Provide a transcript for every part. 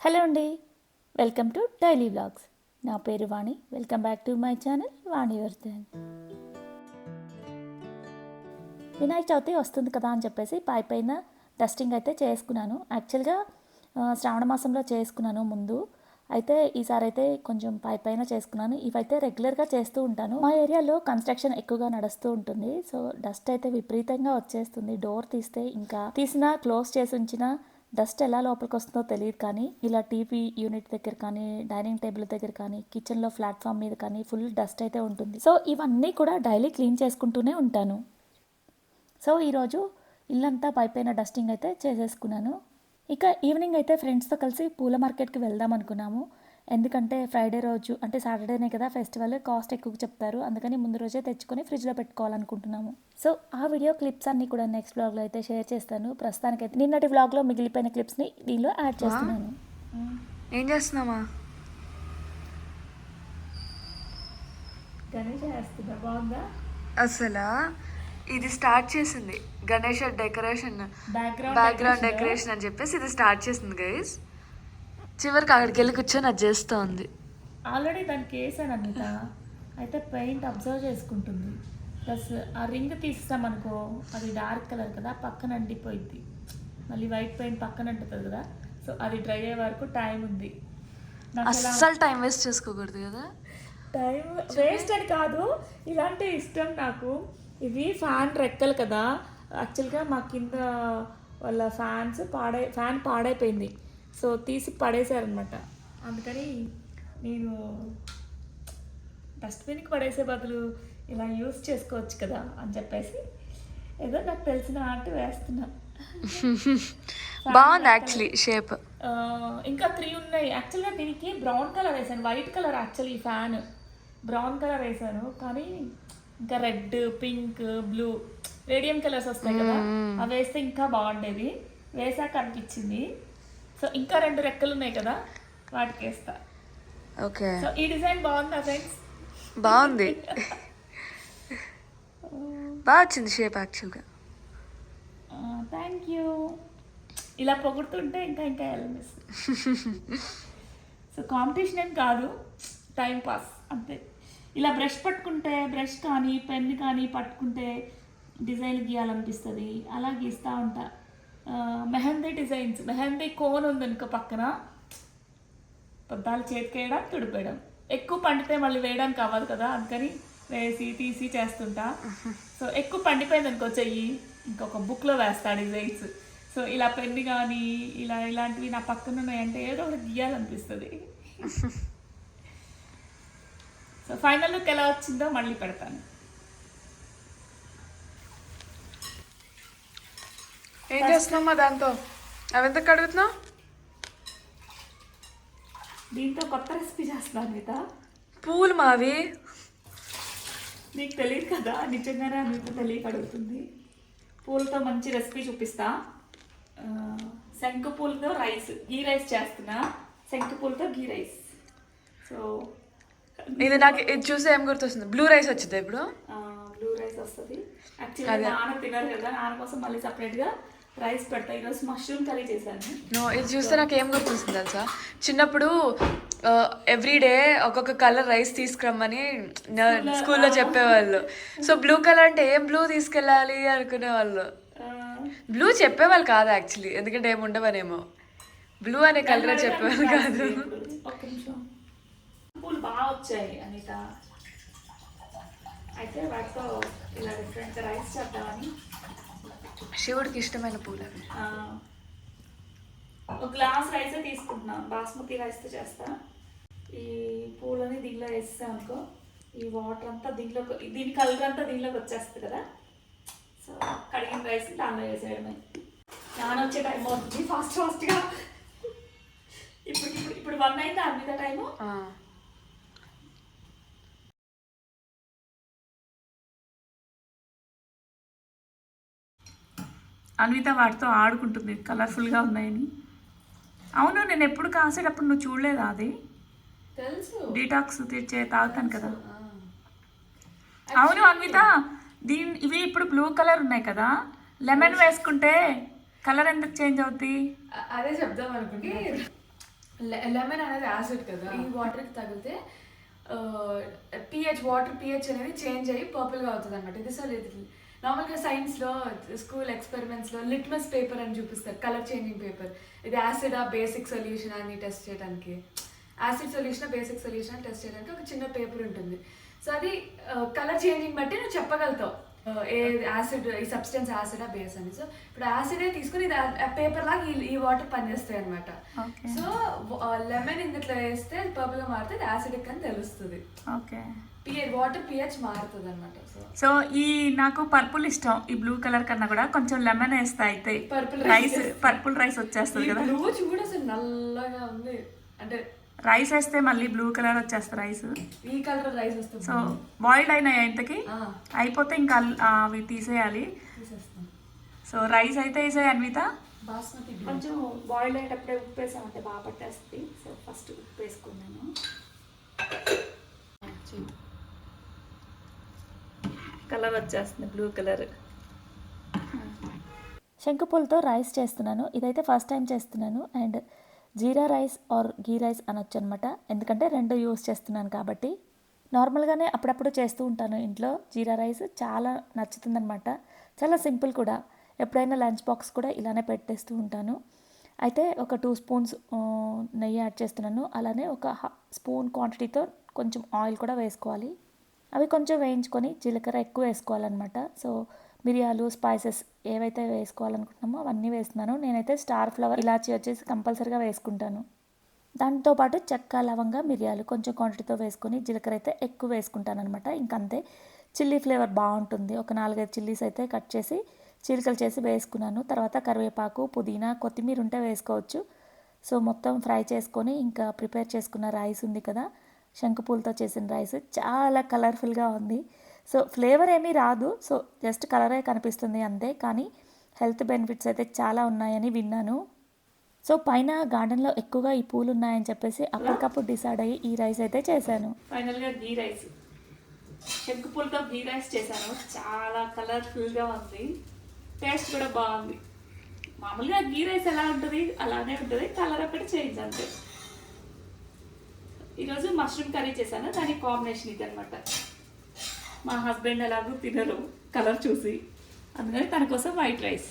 Hello అండి welcome to daily blogs నా పేరు Vani welcome back to my channel Vani Vardhan. Vinayaka Chavithi వస్తుంది కదా అని చెప్పేసి పై పైన డస్టింగ్ అయితే చేసుకున్నాను. యాక్చువల్గా శ్రావణ మాసంలో చేసుకున్నాను ముందు. అయితే ఈసారి అయితే కొంచెం పై పైన చేసుకున్నాను. ఇవైతే రెగ్యులర్గా చేస్తూ ఉంటాను. మా ఏరియాలో కన్స్ట్రక్షన్ ఎక్కువగా నడుస్తూ ఉంటుంది. సో డస్ట్ అయితే విపరీతంగా వచ్చేస్తుంది. డోర్ తీస్తే ఇంకా తీసినా క్లోజ్ చేసి ఉంచినా డస్ట్ ఎలా లోపలికి వస్తుందో తెలియదు కానీ ఇలా టీవీ యూనిట్ దగ్గర కానీ డైనింగ్ టేబుల్ దగ్గర కానీ కిచెన్లో ప్లాట్ఫామ్ మీద కానీ ఫుల్ డస్ట్ అయితే ఉంటుంది. సో ఇవన్నీ కూడా డైలీ క్లీన్ చేసుకుంటూనే ఉంటాను. సో ఈరోజు ఇల్లంతా పైపైన డస్టింగ్ అయితే చేసేసుకున్నాను. ఇక ఈవినింగ్ అయితే ఫ్రెండ్స్తో కలిసి పూల మార్కెట్కి వెళ్దాం అనుకున్నాము. ఎందుకంటే ఫ్రైడే రోజు అంటే సాటర్డేనే కదా ఫెస్టివల్ కాస్ట్ ఎక్కువ చెప్తారు. అందుకని ముందు రోజే తెచ్చుకొని ఫ్రిడ్జ్లో పెట్టుకోవాలనుకుంటున్నాము. సో ఆ వీడియో క్లిప్స్ అన్నీ కూడా నెక్స్ట్ బ్లాగ్లో అయితే షేర్ చేస్తాను. ప్రస్తుతానికైతే నిన్నటి వ్లాగ్లో మిగిలిపోయిన క్లిప్స్ని దీనిలో యాడ్ చేస్తున్నాను. ఏం చేస్తున్నామా అసలు ఇది స్టార్ట్ చేసింది. గణేష్ డెకరేషన్. బ్యాక్గ్రౌండ్ డెకరేషన్ అని చెప్పేసి ఇది స్టార్ట్ చేసింది గైస్ చివరికి అక్కడికి వెళ్ళి కూర్చొని అది చేస్తూ ఉంది ఆల్రెడీ దానికి వేసాను అనిత. అయితే పెయింట్ అబ్జర్వ్ చేసుకుంటుంది. ప్లస్ ఆ రింగ్ తీస్తామనుకో అది డార్క్ కలర్ కదా పక్కన అంటిపోయింది మళ్ళీ వైట్ పెయింట్ పక్కన అంటుతుంది కదా సో అది డ్రై అయ్యే వరకు టైం ఉంది. అస్సలు టైం వేస్ట్ చేసుకోకూడదు కదా? టైం వేస్ట్ అని కాదు ఇలాంటి ఇష్టం నాకు. ఇవి ఫ్యాన్ రెక్కలు కదా. యాక్చువల్గా మా కింద వాళ్ళ ఫ్యాన్స్ పాడై ఫ్యాన్ పాడైపోయింది. సో తీసి పడేశారనమాట అందుకని నేను డస్ట్బిన్కి పడేసే బదులు ఇలా యూస్ చేసుకోవచ్చు కదా అని చెప్పేసి ఏదో నాకు తెలిసిన ఆర్ట్ వేస్తున్నా. బాగుంది యాక్చువల్లీ షేప్ ఇంకా త్రీ ఉన్నాయి. యాక్చువల్గా దీనికి బ్రౌన్ కలర్ వేసాను white colour actually fan brown colour వేసాను కానీ ఇంకా red pink blue radium colours వస్తాయి కదా అవి వేస్తే ఇంకా బాగుండేది. వేసాక అనిపించింది. సో ఇంకా రెండు రెక్కలు ఉన్నాయి కదా వాటికి వేస్తా. ఓకే. సో ఈ డిజైన్ బాగుందా ఫ్రెండ్స్? బాగుంది. బాగా వచ్చింది షేప్ యాక్చువల్గా థ్యాంక్ యూ ఇలా పొగుడుతుంటే ఇంకా ఇంకా వెళ్ళనిస్తుంది సో కాంపిటీషన్ ఏం కాదు టైం పాస్ అంతే. ఇలా బ్రష్ పట్టుకుంటే బ్రష్ కానీ పెన్ కానీ పట్టుకుంటే డిజైన్ గీయాలనిపిస్తుంది. అలా గీస్తూ ఉంటా. మెహందీ డిజైన్స్. మెహందీ కోన్ ఉంది అనుకో పక్కన. పొద్దాలు చేతికేయడం తుడిపేయడం. ఎక్కువ పండితే మళ్ళీ వేయడానికి అవ్వదు కదా అందుకని వేసి తీసి చేస్తుంటా. సో ఎక్కువ పండిపోయింది అనుకో చెయ్యి. ఇంకొక బుక్లో వేస్తా డిజైన్స్. సో ఇలా పెన్ను కానీ ఇలా ఇలాంటివి నా పక్కన ఉన్నాయంటే ఏదో ఒకటి గీయాలనిపిస్తుంది. సో ఫైనల్ లుక్ ఎలా వచ్చిందో మళ్ళీ పెడతాను. ఏం చేస్తున్నామా దాంతో? అవి ఎంత అడుగుతున్నావు దీంతో కొత్త రెసిపీ చేస్తాను అనిత పూలు మావి. నీకు తెలియదు కదా నిజంగానే అనిత తెలియక అడుగుతుంది. పూలతో మంచి రెసిపీ చూపిస్తా. శంకు పూలతో రైస్ గీ రైస్ చేస్తున్నా. శంకు పూలతో గీ రైస్. సో ఇది నాకు ఇది చూస్తే ఏం గుర్తొస్తుంది? బ్లూ రైస్ వచ్చింది ఇప్పుడు? బ్లూ రైస్ వస్తుంది. యాక్చువల్లీ నాన్న తినరు కదా నాన్న కోసం మళ్ళీ సపరేట్గా రైస్ పెడతా. ఈరోజు మష్రూమ్ కర్రీ చేశాను. నో ఇది చూస్తే నాకు ఏం గుర్తొస్తుంది తెలుసా? చిన్నప్పుడు ఎవ్రీ డే ఒక్కొక్క కలర్ రైస్ తీసుకురమ్మని స్కూల్లో చెప్పేవాళ్ళు. సో బ్లూ కలర్ అంటే ఏం బ్లూ తీసుకెళ్ళాలి అనుకునేవాళ్ళు? బ్లూ చెప్పేవాళ్ళు కాదు యాక్చువల్లీ. ఎందుకంటే ఏమి ఉండవనేమో. బ్లూ అనే కలర్ చెప్పేవాళ్ళు కాదు. పూలు బాగా వచ్చాయి అనిత. అయితే వాటితో ఇలా డిఫరెంట్ రైస్ చేద్దామని శివుడికి ఇష్టమైన పూలు అవి ఒక గ్లాస్ రైస్ తీసుకుంటున్నాను బాస్మతి రైస్తో చేస్తా. ఈ పూలని దీనిలో వేస్తాం అనుకో. ఈ వాటర్ అంతా దీనిలోకి దీని కలర్ అంతా దీనిలోకి వచ్చేస్తుంది కదా. సో కడిగిన రైస్ దానిలో వేసేయడమే. నాన్న వచ్చే టైం అవుతుంది. ఫాస్ట్ ఫాస్ట్గా. ఇప్పుడు ఇప్పుడు ఇప్పుడు వన్ అయింది అన్నిత టైము. అన్విత వాటితో ఆడుకుంటుంది కలర్ఫుల్గా ఉన్నాయని. అవును నేను ఎప్పుడు కాసేటప్పుడు నువ్వు చూడలేదా అది? తెలుసు. డీటాక్స్ తీర్చే తాగుతాను కదా. అవును అన్విత. దీని ఇవి ఇప్పుడు బ్లూ కలర్ ఉన్నాయి కదా. లెమన్ వేసుకుంటే కలర్ ఎందుకు చేంజ్ అవుద్ది? అదే చెప్దాం అనుకుంటే లెమన్ అనేది యాసిడ్ కదా. ఈ వాటర్కి తగిలితే పిహెచ్ వాటర్ పిహెచ్ అనేది చేంజ్ అయ్యి పర్పుల్గా అవుతుంది అనమాట ఇది సార్ ఇది నార్మల్గా సైన్స్లో స్కూల్ ఎక్స్పెరిమెంట్స్లో లిట్మస్ పేపర్ అని చూపిస్తారు కలర్ చేంజింగ్ పేపర్. ఇది యాసిడా బేసిక్ సొల్యూషన్ అని టెస్ట్ చేయడానికి. Acid solution basic solution test చేయడానికి ఒక చిన్న పేపర్ ఉంటుంది. సో అది కలర్ చేంజింగ్ బట్టి నువ్వు చెప్పగలుగుతావు. ఏ యాసిడ్ ఈ సబ్స్టెన్స్ యాసిడా బేస్ అని. సో ఇప్పుడు యాసిడే తీసుకుని ఇది పేపర్ లాగా ఈ వాటర్ పనిచేస్తాయి అనమాట. సో లెమన్ ఇందులో వేస్తే పర్పుల్గా మారితే యాసిడిక్ అని తెలుస్తుంది. ఓకే. పిహెచ్ వాటర్ పిహెచ్ మారుతుంది అనమాట సో ఈ నాకు పర్పుల్ ఇష్టం ఈ బ్లూ కలర్ కన్నా కూడా కొంచెం లెమన్ వేస్తా అయితే Purple రైస్. పర్పుల్ రైస్ వచ్చేస్తుంది కదా. బ్లూ చూడ అసలు నల్లగా ఉంది. అంటే రైస్ వేస్తే మళ్ళీ బ్లూ కలర్ వచ్చేస్తుంది రైస్ ఈ కలర్ రైస్ వస్తుంది సో బాయిల్డ్ అయినాయి ఇంతకి? ఆ, అయిపోతే ఇంకా అవి తీసేయాలి. సో రైస్ అయితే వేసేయి అన్విత. బాస్మతి. కొంచెం బాయిల్ అయ్యేటప్పుడే ఉప్పు వేసామంటే బాగా పట్టేస్తుంది. సో ఫస్ట్ ఉప్పు వేసుకున్నాను. కలర్ వచ్చేస్తుంది బ్లూ కలర్ శంకుపూలతో రైస్ చేస్తున్నాను. ఇదైతే ఫస్ట్ టైం చేస్తున్నాను. And jeera rice or ghee rice అనొచ్చు అనమాట ఎందుకంటే రెండు యూస్ చేస్తున్నాను కాబట్టి. నార్మల్గానే అప్పుడప్పుడు చేస్తూ ఉంటాను ఇంట్లో. జీరా రైస్ చాలా నచ్చుతుందనమాట. చాలా సింపుల్ కూడా. ఎప్పుడైనా లంచ్ బాక్స్ కూడా ఇలానే పెట్టేస్తూ ఉంటాను. అయితే ఒక టూ స్పూన్స్ నెయ్యి యాడ్ చేస్తున్నాను. అలానే ఒక స్పూన్ క్వాంటిటీతో కొంచెం ఆయిల్ కూడా వేసుకోవాలి. అవి కొంచెం వేయించుకొని జీలకర్ర ఎక్కువ వేసుకోవాలన్నమాట సో మిరియాలు స్పైసెస్ ఏవైతే వేసుకోవాలనుకుంటున్నామో అవన్నీ వేస్తున్నాను. నేనైతే స్టార్ ఫ్లవర్ ఇలాచి వచ్చేసి కంపల్సరీగా వేసుకుంటాను. దాంతోపాటు చెక్క లవంగ మిరియాలు కొంచెం క్వాంటిటీతో వేసుకొని జీలకర్ర అయితే ఎక్కువ వేసుకుంటాను అనమాట ఇంకంతే. చిల్లీ ఫ్లేవర్ బాగుంటుంది. ఒక నాలుగైదు చిల్లీస్ అయితే కట్ చేసి చీలికలు చేసి వేసుకున్నాను. తర్వాత కరివేపాకు పుదీనా కొత్తిమీర ఉంటే వేసుకోవచ్చు. సో మొత్తం ఫ్రై చేసుకొని ఇంకా ప్రిపేర్ చేసుకున్న రైస్ ఉంది కదా శంకుపూలతో చేసిన రైస్ చాలా కలర్ఫుల్గా ఉంది. సో ఫ్లేవర్ ఏమీ రాదు. సో జస్ట్ కలరే కనిపిస్తుంది అంతే. కానీ హెల్త్ బెనిఫిట్స్ అయితే చాలా ఉన్నాయని విన్నాను. సో పైన గార్డెన్లో ఎక్కువగా ఈ పూలు ఉన్నాయని చెప్పేసి అప్పటికప్పుడు డిసైడ్ అయ్యి ఈ రైస్ అయితే చేశాను. ఫైనల్గా గీ రైస్. శంకుపూలతో గీ రైస్ చేశాను. చాలా కలర్ఫుల్గా ఉంది. టేస్ట్ కూడా బాగుంది. మామూలుగా గీ రైస్ ఎలా ఉంటుంది? అలానే ఉంటుంది. కలర్ ఒకటి చేంజ్ అంతే. ఈరోజు మష్రూమ్ కర్రీ చేశాను. దాని కాంబినేషన్ ఇది అనమాట మా హస్బెండ్ ఎలాగో తినరు కలర్ చూసి. అందుకని తన కోసం వైట్ రైస్.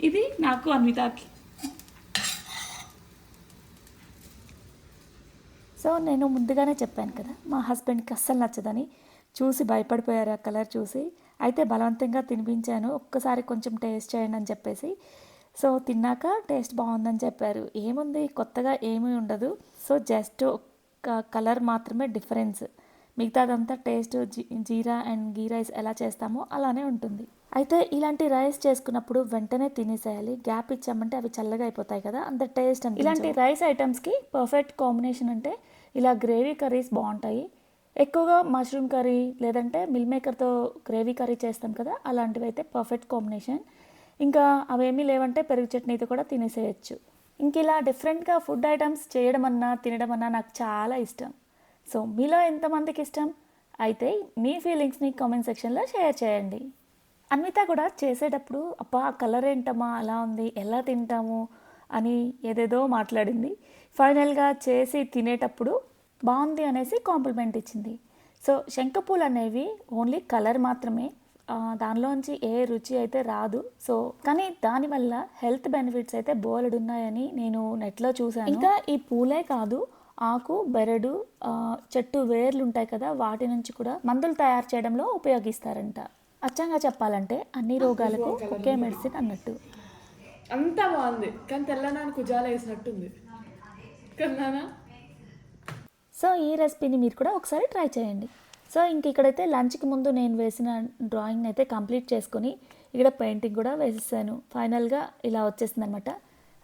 ఇది నాకు అన్వితాకి. సో నేను ముందుగానే చెప్పాను కదా మా హస్బెండ్కి అస్సలు నచ్చదని. చూసి భయపడిపోయారు ఆ కలర్ చూసి. అయితే బలవంతంగా తినిపించాను ఒక్కసారి కొంచెం టేస్ట్ చేయండి అని చెప్పేసి. సో తిన్నాక టేస్ట్ బాగుందని చెప్పారు. ఏముంది కొత్తగా ఏమీ ఉండదు. సో జస్ట్ కలర్ మాత్రమే డిఫరెన్స్. మిగతాదంతా టేస్ట్ జీ జీరా అండ్ గీ రైస్ ఎలా చేస్తామో అలానే ఉంటుంది. అయితే ఇలాంటి రైస్ చేసుకున్నప్పుడు వెంటనే తినేసేయాలి. గ్యాప్ ఇచ్చామంటే అవి చల్లగా అయిపోతాయి కదా అంత టేస్ట్ అని ఇలాంటి రైస్ ఐటమ్స్కి పర్ఫెక్ట్ కాంబినేషన్ అంటే ఇలా గ్రేవీ కర్రీస్ బాగుంటాయి. ఎక్కువగా మష్రూమ్ కర్రీ లేదంటే మిల్ మేకర్తో గ్రేవీ కర్రీ చేస్తాం కదా అలాంటివి అయితే పర్ఫెక్ట్ కాంబినేషన్. ఇంకా అవేమీ లేవంటే పెరుగు చట్నీతో కూడా తినేసేయచ్చు. ఇంక ఇలా డిఫరెంట్గా ఫుడ్ ఐటమ్స్ చేయడం అన్నా తినడం అన్నా నాకు చాలా ఇష్టం. సో మీలో ఎంతమందికి ఇష్టం? అయితే మీ ఫీలింగ్స్ని కామెంట్ సెక్షన్లో షేర్ చేయండి. అన్విత కూడా చేసేటప్పుడు అబ్బా కలర్ ఏంటమ్మా? అలా ఉంది. ఎలా తింటాము? అని ఏదేదో మాట్లాడింది. ఫైనల్గా చేసి తినేటప్పుడు బాగుంది అనేసి కాంప్లిమెంట్ ఇచ్చింది. సో శంఖపూలు అనేవి ఓన్లీ కలర్ మాత్రమే. దానిలోంచి ఏ రుచి అయితే రాదు. సో కానీ దానివల్ల హెల్త్ బెనిఫిట్స్ అయితే బోలెడు ఉన్నాయని నేను నెట్లో చూసాను ఇంకా ఈ పూలే కాదు ఆకు బెరడు చెట్టు వేర్లు ఉంటాయి కదా వాటి నుంచి కూడా మందులు తయారు చేయడంలో ఉపయోగిస్తారంట. అచ్చంగా చెప్పాలంటే అన్ని రోగాలకు ఒకే మెడిసిన్ అన్నట్టు. అంతా బాగుంది. కానీ తెల్లనాన్న కుజాల వేసినట్టుంది. కన్నానా సో ఈ రెసిపీని మీరు కూడా ఒకసారి ట్రై చేయండి. సో ఇంక ఇక్కడైతే లంచ్కి ముందు నేను వేసిన డ్రాయింగ్ అయితే కంప్లీట్ చేసుకొని ఇక్కడ పెయింటింగ్ కూడా వేసేసాను. ఫైనల్గా ఇలా వచ్చేసింది అనమాట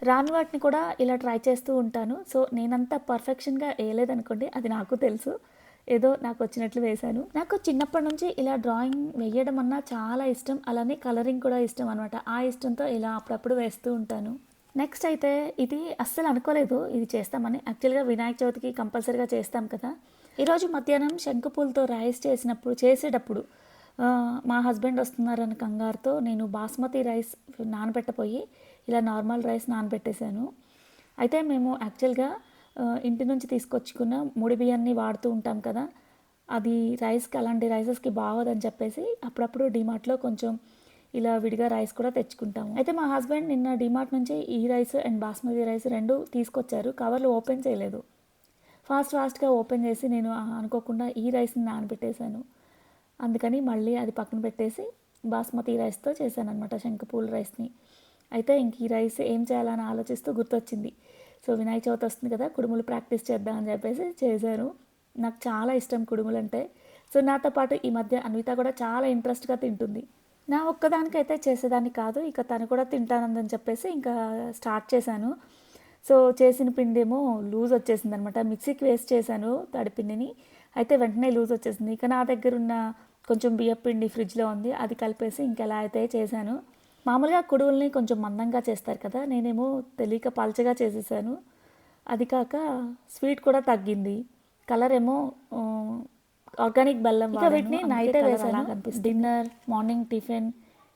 రాని వాటిని కూడా ఇలా ట్రై చేస్తూ ఉంటాను. సో నేనంతా పర్ఫెక్షన్గా వేయలేదనుకోండి అది నాకు తెలుసు. ఏదో నాకు వచ్చినట్లు వేశాను. నాకు చిన్నప్పటి నుంచి ఇలా డ్రాయింగ్ వేయడం అన్నా చాలా ఇష్టం. అలానే కలరింగ్ కూడా ఇష్టం అనమాట ఆ ఇష్టంతో ఇలా అప్పుడప్పుడు వేస్తూ ఉంటాను. నెక్స్ట్ అయితే ఇది అస్సలు అనుకోలేదు. ఇది చేస్తామని. యాక్చువల్గా వినాయక చవితికి కంపల్సరీగా చేస్తాం కదా. ఈరోజు మధ్యాహ్నం శంకుపూలతో రైస్ చేసినప్పుడు చేసేటప్పుడు మా హస్బెండ్ వస్తున్నారని కంగారుతో నేను బాస్మతి రైస్ నానబెట్టపోయి ఇలా నార్మల్ రైస్ నానబెట్టేశాను. అయితే మేము యాక్చువల్గా ఇంటి నుంచి తీసుకొచ్చుకున్న ముడి బియ్యాన్ని వాడుతూ ఉంటాం కదా అది రైస్కి అలాంటి రైసెస్కి బాగోదని చెప్పేసి అప్పుడప్పుడు డిమార్ట్లో కొంచెం ఇలా విడిగా రైస్ కూడా తెచ్చుకుంటాము. అయితే మా హస్బెండ్ నిన్న డిమార్ట్ నుంచి ఈ రైస్ అండ్ బాస్మతి రైస్ రెండు తీసుకొచ్చారు కవర్లు ఓపెన్ చేయలేదు. ఫాస్ట్ ఫాస్ట్గా ఓపెన్ చేసి నేను అనుకోకుండా ఈ రైస్ని నానబెట్టేశాను. అందుకని మళ్ళీ అది పక్కన పెట్టేసి బాస్మతి రైస్తో చేశాను అనమాట శంఖపూల్ రైస్ని. అయితే ఇంక ఈ రైస్ ఏం చేయాలని ఆలోచిస్తూ గుర్తొచ్చింది. సో వినాయక చవితి వస్తుంది కదా కుడుములు ప్రాక్టీస్ చేద్దామని చెప్పేసి చేశాను. నాకు చాలా ఇష్టం కుడుములు అంటే సో నాతో పాటు ఈ మధ్య అన్విత కూడా చాలా ఇంట్రెస్ట్గా తింటుంది. నా ఒక్కదానికైతే చేసేదాన్ని కాదు ఇక తను కూడా తింటానందని చెప్పేసి ఇంకా స్టార్ట్ చేశాను. సో చేసిన పిండి ఏమో లూజ్ వచ్చేసింది అనమాట మిక్సీకి వేస్ట్ చేశాను తడిపిండిని అయితే వెంటనే లూజ్ వచ్చేసింది. ఇక నా దగ్గర ఉన్న కొంచెం బియ్యం పిండి ఫ్రిడ్జ్లో ఉంది. అది కలిపేసి ఇంకెలా అయితే చేశాను. మామూలుగా కుడువుల్ని కొంచెం మందంగా చేస్తారు కదా నేనేమో తెలియక పల్చగా చేసేసాను. అది కాక స్వీట్ కూడా తగ్గింది. కలర్ ఏమో ఆర్గానిక్ బెల్లం వీటిని నైటే వేసాను dinner morning tiffin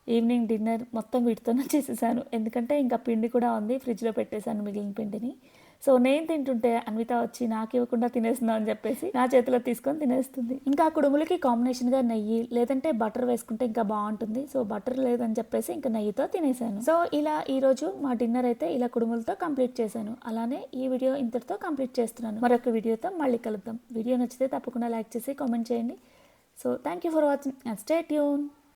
evening dinner మొత్తం వీటితోనే చేసేసాను. ఎందుకంటే ఇంకా పిండి కూడా ఉంది ఫ్రిడ్జ్లో పెట్టేశాను మిగిలిన పిండిని. సో నేను తింటుంటే అన్విత వచ్చి నాకు ఇవ్వకుండా తినేస్తున్నావు అని చెప్పేసి నా చేతిలో తీసుకొని తినేస్తుంది. ఇంకా ఆ కుడుములకి కాంబినేషన్గా నెయ్యి లేదంటే బటర్ వేసుకుంటే ఇంకా బాగుంటుంది. సో బటర్ లేదని చెప్పేసి ఇంకా నెయ్యితో తినేసాను. సో ఇలా ఈరోజు మా డిన్నర్ అయితే ఇలా కుడుములతో కంప్లీట్ చేశాను. అలానే ఈ వీడియో ఇంతటితో కంప్లీట్ చేస్తున్నాను. మరొక వీడియోతో మళ్ళీ కలుద్దాం. వీడియో నచ్చితే తప్పకుండా లైక్ చేసి కామెంట్ చేయండి. So thank you for watching and stay tune